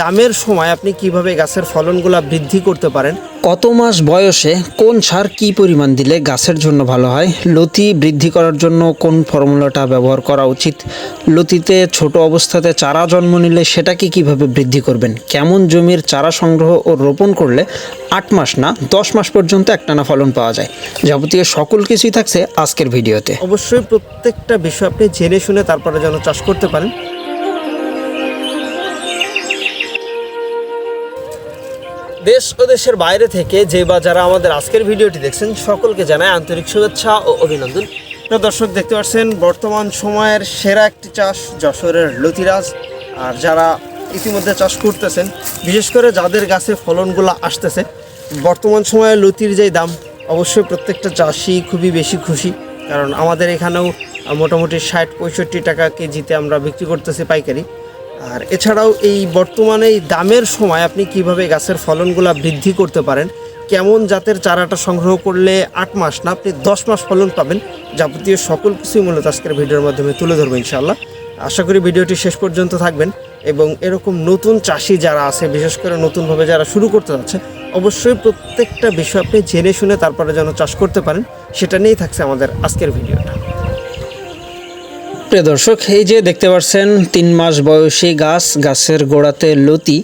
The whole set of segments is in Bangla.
দামের সময় আপনি কীভাবে গাছের ফলনগুলা বৃদ্ধি করতে পারেন? কত মাস বয়সে কোন সার কি পরিমাণ দিলে গাছের জন্য ভালো হয়? লতি বৃদ্ধি করার জন্য কোন ফর্মুলাটা ব্যবহার করা উচিত? লতিতে ছোট অবস্থাতে চারা জন্ম নিলে সেটাকে কীভাবে বৃদ্ধি করবেন? কেমন জমির চারা সংগ্রহ ও রোপণ করলে আট মাস না দশ মাস পর্যন্ত একটানা ফলন পাওয়া যায়? যাবতীয় সকল কিছুই থাকছে আজকের ভিডিওতে। অবশ্যই প্রত্যেকটা বিষয় আপনি জেনে শুনে তারপরে যেন চাষ করতে পারেন। দেশ ও দেশের বাইরে থেকে যে বা যারা আমাদের আজকের ভিডিওটি দেখছেন, সকলকে জানায় আন্তরিক শুভেচ্ছা ও অভিনন্দন। দর্শক, দেখতে পাচ্ছেন, বর্তমান সময়ের সেরা একটি চাষ যশোরের লতিরাজ। আর যারা ইতিমধ্যে চাষ করতেছেন, বিশেষ করে যাদের গাছে ফলনগুলো আসতেছে, বর্তমান সময়ে লতির যে দাম, অবশ্যই প্রত্যেকটা চাষি খুবই বেশি খুশি। কারণ আমাদের এখানেও মোটামুটি ষাট পঁয়ষট্টি টাকা কেজিতে আমরা বিক্রি করতেছি পাইকারি। আর এছাড়াও এই বর্তমানে এই দামের সময় আপনি কীভাবে গাছের ফলনগুলা বৃদ্ধি করতে পারেন, কেমন জাতের চারাটা সংগ্রহ করলে আট মাস না আপনি দশ মাস ফলন পাবেন, যাবতীয় সকল কিছুই মূলত আজকের ভিডিওর মাধ্যমে তুলে ধরবো ইনশাল্লাহ আশা করি ভিডিওটি শেষ পর্যন্ত থাকবেন এবং এরকম নতুন চাষি যারা আছে, বিশেষ করে নতুনভাবে যারা শুরু করতে যাচ্ছে, অবশ্যই প্রত্যেকটা বিষয় আপনি জেনে শুনে তারপরে যেন চাষ করতে পারেন, সেটা নিয়েই থাকছে আমাদের আজকের ভিডিওটা। প্রিয় দর্শক, এই যে দেখতে পাচ্ছেন, তিন মাস বয়সী গাছ, গাছের গোড়াতে লতি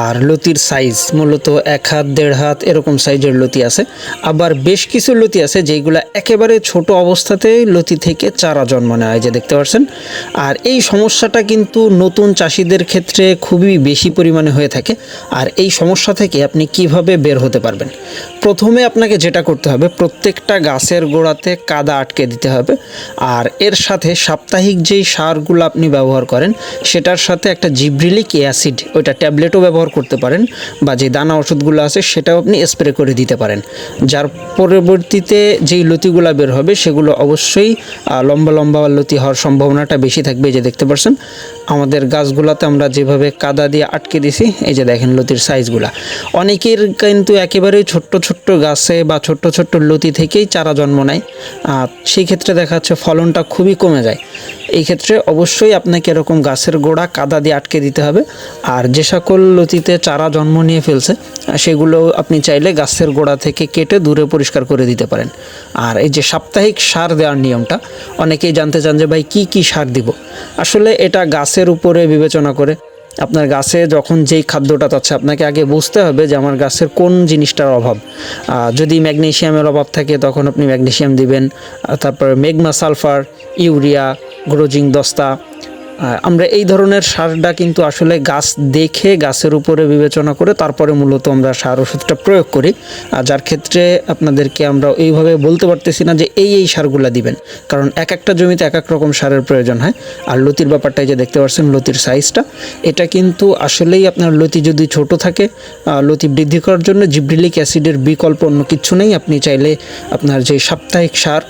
আর লতির সাইজ মূলত এক হাত, দেড় হাত এরকম সাইজের লতি আছে। আবার বেশ কিছু লতি আছে যেগুলা একেবারে ছোট অবস্থাতেই লতি থেকে চারা জন্ম নেয় যে দেখতে পাচ্ছেন। আর এই সমস্যাটা কিন্তু নতুন চাষিদের ক্ষেত্রে খুবই বেশি পরিমাণে হয়ে থাকে। আর এই সমস্যা থেকে আপনি কীভাবে বের হতে পারবেন? প্রথমে আপনাকে যেটা করতে হবে, প্রত্যেকটা গাছের গোড়াতে কাদা আটকে দিতে হবে। আর এর সাথে সাপ্তাহিক যেই সারগুলো আপনি ব্যবহার করেন, সেটার সাথে একটা জিব্রিলিক অ্যাসিড, ওইটা ট্যাবলেটও ব্যবহার করতে পারেন বা যে দানা ওষুধগুলো আছে, সেটাও আপনি স্প্রে করে দিতে পারেন। যার পরবর্তীতে যেই লতিগুলো বের হবে, সেগুলো অবশ্যই লম্বা লম্বা লতি হওয়ার সম্ভাবনাটা বেশি থাকবে যে দেখতে পাচ্ছেন আমাদের গাছগুলোতে আমরা যেভাবে কাদা দিয়ে আটকে দিছি, এই যে দেখেন লতির সাইজগুলা অনেকের কিন্তু একেবারেই ছোট্ট ছোট্ট গাছে বা ছোট্ট ছোট্ট লতি থেকেই চারা জন্ম নেয়। আহ, সেই ক্ষেত্রে দেখা যাচ্ছে ফলনটা খুবই কমে যায়। এই ক্ষেত্রে অবশ্যই আপনাকে এরকম গাছের গোড়া কাদা দিয়ে আটকে দিতে হবে। আর যে সকল লতিতে চারা জন্ম নিয়ে ফেলছে সেগুলো আপনি চাইলে গাছের গোড়া থেকে কেটে দূরে পরিষ্কার করে দিতে পারেন। আর এই যে সাপ্তাহিক সার দেওয়ার নিয়মটা অনেকেই জানতে চান যে ভাই কি কি সার দিব? আসলে এটা গাছের উপরে বিবেচনা করে আপনার গাছে যখন যেই খাদ্যটা চাচ্ছে আপনাকে আগে বুঝতে হবে যে আমার গাছের কোন জিনিসটার অভাব। যদি ম্যাগনেশিয়ামের অভাব থাকে, তখন আপনি ম্যাগনেশিয়াম দিবেন। তারপরে মেগমা সালফার, ইউরিয়া, গ্রোজিং দস্তা আমরা এই ধরনের সারটা কিন্তু আসলে গাছ দেখে গাছের উপরে বিবেচনা করে তারপরে মূলত আমরা সার ওষুধটা প্রয়োগ করি। আর যার ক্ষেত্রে আপনাদেরকে আমরা এইভাবে বলতে পারতেছি না যে এই এই সারগুলো দিবেন। কারণ এক একটা জমিতে এক এক রকম সারের প্রয়োজন হয়। আর লতির ব্যাপারটা এই যে দেখতে পাচ্ছেন লতির সাইজটা এটা কিন্তু আসলেই আপনার লতি যদি ছোট থাকে লতি বৃদ্ধি করার জন্য জিব্রিলিক অ্যাসিডের বিকল্প অন্য কিছু নেই। আপনি চাইলে আপনার যে সাপ্তাহিক সার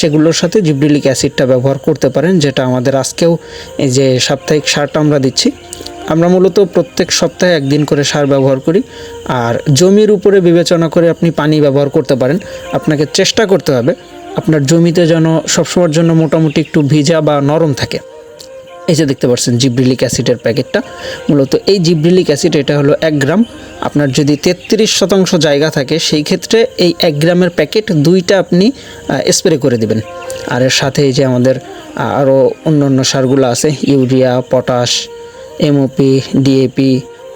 সেগুলোর সাথে জিব্রিলিক অ্যাসিডটা ব্যবহার করতে পারেন, যেটা আমাদের আজকেও যে সাপ্তাহিক সারটা আমরা দিচ্ছি, আমরা মূলত প্রত্যেক সপ্তাহে একদিন করে সার ব্যবহার করি আর জমির উপরে বিবেচনা করে আপনি পানি ব্যবহার করতে পারেন। আপনাকে চেষ্টা করতে হবে, আপনার জমিতে যেন সবসময়ের জন্য মোটামুটি একটু ভিজা বা নরম থাকে। এই যে দেখতে পাচ্ছেন জিব্রিলিক অ্যাসিডের প্যাকেটটা। মূলত এই জিব্রিলিক অ্যাসিড, এটা হলো এক গ্রাম। আপনার যদি তেত্রিশ শতাংশ জায়গা থাকে, সেই ক্ষেত্রে এই এক গ্রামের প্যাকেট দুইটা আপনি স্প্রে করে দিবেন। আর এর সাথে যে আমাদের আরও অন্য অন্য সারগুলো আছে, ইউরিয়া, পটাশ, এমওপি, ডিএপি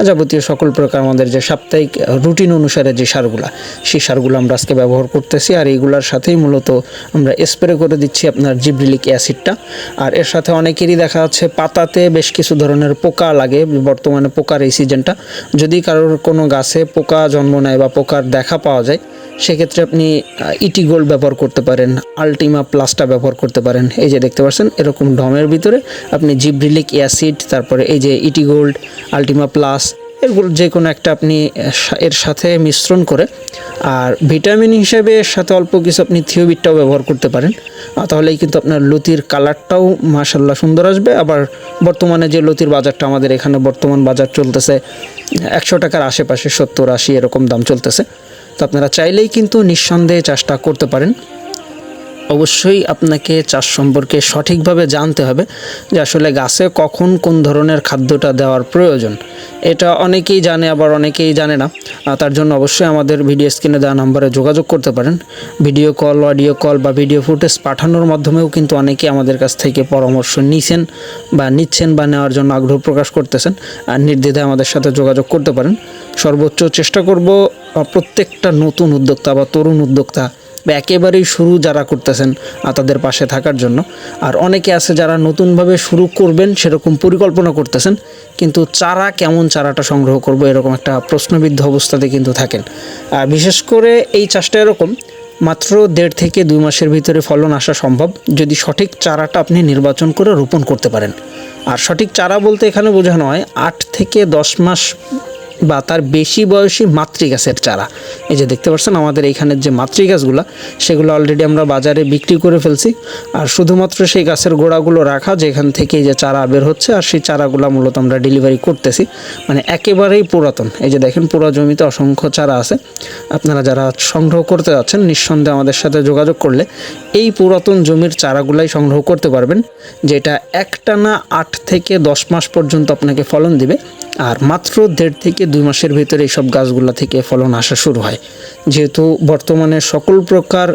যাবতীয় সকল প্রকার আমাদের যে সাপ্তাহিক রুটিন অনুসারে যে সারগুলা, সেই সারগুলো আমরা আজকে ব্যবহার করতেছি। আর এইগুলোর সাথেই মূলত আমরা স্প্রে করে দিচ্ছি আপনার জিব্রিলিক অ্যাসিডটা। আর এর সাথে অনেকেরই দেখা যাচ্ছে পাতাতে বেশ কিছু ধরনের পোকা লাগে, বর্তমানে পোকার এই সিজনটা যদি কারোর কোনো গাছে পোকা জন্ম নেয় বা পোকার দেখা পাওয়া যায় সেক্ষেত্রে আপনি ইটি গোল্ড ব্যবহার করতে পারেন আলটিমা প্লাসটা ব্যবহার করতে পারেন। এই যে দেখতে পাচ্ছেন, এরকম ঢমের ভিতরে আপনি জিব্রিলিক অ্যাসিড তারপরে এই যে ইটি গোল্ড আলটিমা প্লাস এরগুলো যে কোনো একটা আপনি এর সাথে মিশ্রণ করে, আর ভিটামিন হিসেবে এর সাথে অল্প কিছু আপনি থিওবিটটাও ব্যবহার করতে পারেন। তাহলেই কিন্তু আপনার লতির কালারটাও মাসাল্লাহ সুন্দর আসবে। আবার বর্তমানে যে লতির বাজারটা আমাদের এখানে বর্তমান বাজার চলতেছে, একশো টাকার আশেপাশে সত্তর আশি এরকম দাম চলতেছে। তো আপনারা চাইলেই কিন্তু নিঃসন্দেহে চাষটা করতে পারেন। অবশ্যই আপনাকে চাষ সম্পর্কে সঠিকভাবে জানতে হবে যে আসলে গাছে কখন কোন ধরনের খাদ্যটা দেওয়ার প্রয়োজন। এটা অনেকেই জানে, আবার অনেকেই জানে না। তার জন্য অবশ্যই আমাদের ভিডিও স্ক্রিনে দেওয়া নাম্বারে যোগাযোগ করতে পারেন। ভিডিও কল, অডিও কল বা ভিডিও ফুটেজ পাঠানোর মাধ্যমেও কিন্তু অনেকে আমাদের কাছ থেকে পরামর্শ নিছেন বা নিচ্ছেন বা নেওয়ার জন্য আগ্রহ প্রকাশ করতেছেন। আর নির্দ্বিধায় আমাদের সাথে যোগাযোগ করতে পারেন। সর্বোচ্চ চেষ্টা করব প্রত্যেকটা নতুন উদ্যোক্তা বা তরুণ উদ্যোক্তা বা একেবারেই শুরু যারা করতেছেন তাদের পাশে থাকার জন্য। আর অনেকে আছে যারা নতুনভাবে শুরু করবেন, সেরকম পরিকল্পনা করতেছেন, কিন্তু চারা, কেমন চারাটা সংগ্রহ করব, এরকম একটা প্রশ্নবিদ্ধ অবস্থাতে কিন্তু থাকেন। আর বিশেষ করে এই চাষটা এরকম, মাত্র দেড় থেকে দুই মাসের ভিতরে ফলন আসা সম্ভব, যদি সঠিক চারাটা আপনি নির্বাচন করে রোপণ করতে পারেন। আর সঠিক চারা বলতে এখানে বোঝানো হয়, আট থেকে দশ মাস বা তার বেশি বয়সী মাতৃগাছের চারা। এই যে দেখতে পাচ্ছেন আমাদের এইখানের যে মাতৃগাছগুলো, সেগুলো অলরেডি আমরা বাজারে বিক্রি করে ফেলছি। আর শুধুমাত্র সেই গাছের গোড়াগুলো রাখা, যেখান থেকে যে চারা বের হচ্ছে, আর সেই চারাগুলো মূলত আমরা ডেলিভারি করতেছি। মানে একেবারেই পুরাতন। এই যে দেখেন, পুরো জমিতে অসংখ্য চারা আছে। আপনারা যারা সংগ্রহ করতে যাচ্ছেন, নিঃসন্দেহে আমাদের সাথে যোগাযোগ করলে এই পুরাতন জমির চারাগুলাই সংগ্রহ করতে পারবেন, যেটা একটানা আট থেকে দশ মাস পর্যন্ত আপনাকে ফলন দিবে। আর মাত্র দেড় থেকে দুই মাসের ভিতরে এইসব গাছগুলো থেকে ফলন আসা শুরু হয়। যেহেতু বর্তমানে সকল প্রকার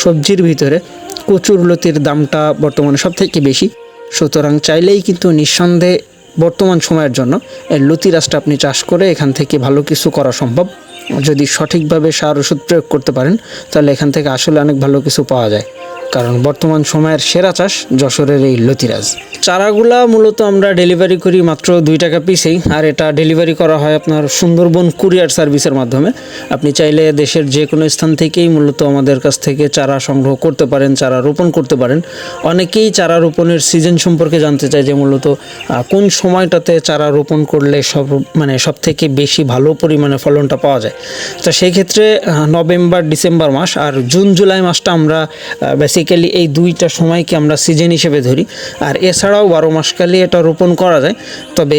সবজির ভিতরে কচুর লতির দামটা বর্তমানে সব থেকে বেশি। সুতরাং চাইলেই কিন্তু নিঃসন্দেহে বর্তমান সময়ের জন্য লতি গাছটা আপনি চাষ করে এখান থেকে ভালো কিছু করা সম্ভব। যদি সঠিকভাবে সার ওষুধ প্রয়োগ করতে পারেন, তাহলে এখান থেকে আসলে অনেক ভালো কিছু পাওয়া যায়। কারণ বর্তমান সময়ের সেরা চাষ যশোরের এই লতিরাজ। চারাগুলা মূলত আমরা ডেলিভারি করি মাত্র দুই টাকা পিসেই, আর এটা ডেলিভারি করা হয় আপনার সুন্দরবন কুরিয়ার সার্ভিসের মাধ্যমে। আপনি চাইলে দেশের যে কোনো স্থান থেকেই মূলত আমাদের কাছ থেকে চারা সংগ্রহ করতে পারেন, চারা রোপণ করতে পারেন। অনেকেই চারা রোপণের সিজন সম্পর্কে জানতে চায় যে মূলত কোন সময়টাতে চারা রোপণ করলে সব মানে সব থেকে বেশি ভালো পরিমাণে ফলনটা পাওয়া যায়। তো সেই ক্ষেত্রে নভেম্বর, ডিসেম্বর মাস আর জুন, জুলাই মাসটা আমরা বেসিক্যালি এই দুইটা সময়কে আমরা সিজন হিসেবে ধরি। আর এছাড়াও বারো মাসকালে এটা রোপণ করা যায়। তবে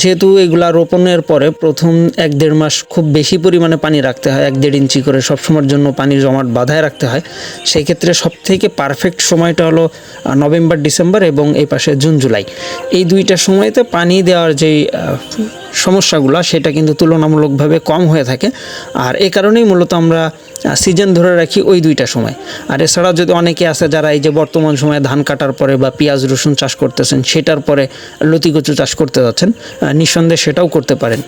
যেহেতু এগুলা রোপণের পরে প্রথম এক দেড় মাস খুব বেশি পরিমাণে পানি রাখতে হয়, এক দেড় ইঞ্চি করে সবসময়ের জন্য পানি জমাট বাধায় রাখতে হয় সেই ক্ষেত্রে সব থেকে পারফেক্ট সময়টা হলো নভেম্বর, ডিসেম্বর এবং এই পাশে জুন, জুলাই। এই দুইটা সময়তে পানি দেওয়ার যেই সমস্যাগুলো সেটা কিন্তু তুলনামূলকভাবে কম হয়ে থাকে। আর এ কারণেই মূলত আমরা সিজন ধরে রাখি ওই দুইটা সময়। আর এছাড়া যদি অনেকে আছে যারা এই যে বর্তমান সময়ে ধান কাটার পরে বা পেঁয়াজ, রসুন চাষ করতেছেন, সেটার পরে লতি কচু চাষ করতে যাচ্ছেন নিঃসন্দেহে সেটাও করতে পারেন।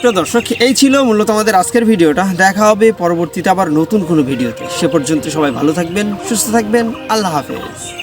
প্রিয় দর্শক, এই ছিল মূলত আমাদের আজকের ভিডিওটা। দেখা হবে পরবর্তীতে আবার নতুন কোনো ভিডিওতে। সে পর্যন্ত সবাই ভালো থাকবেন, সুস্থ থাকবেন। আল্লাহ হাফেজ।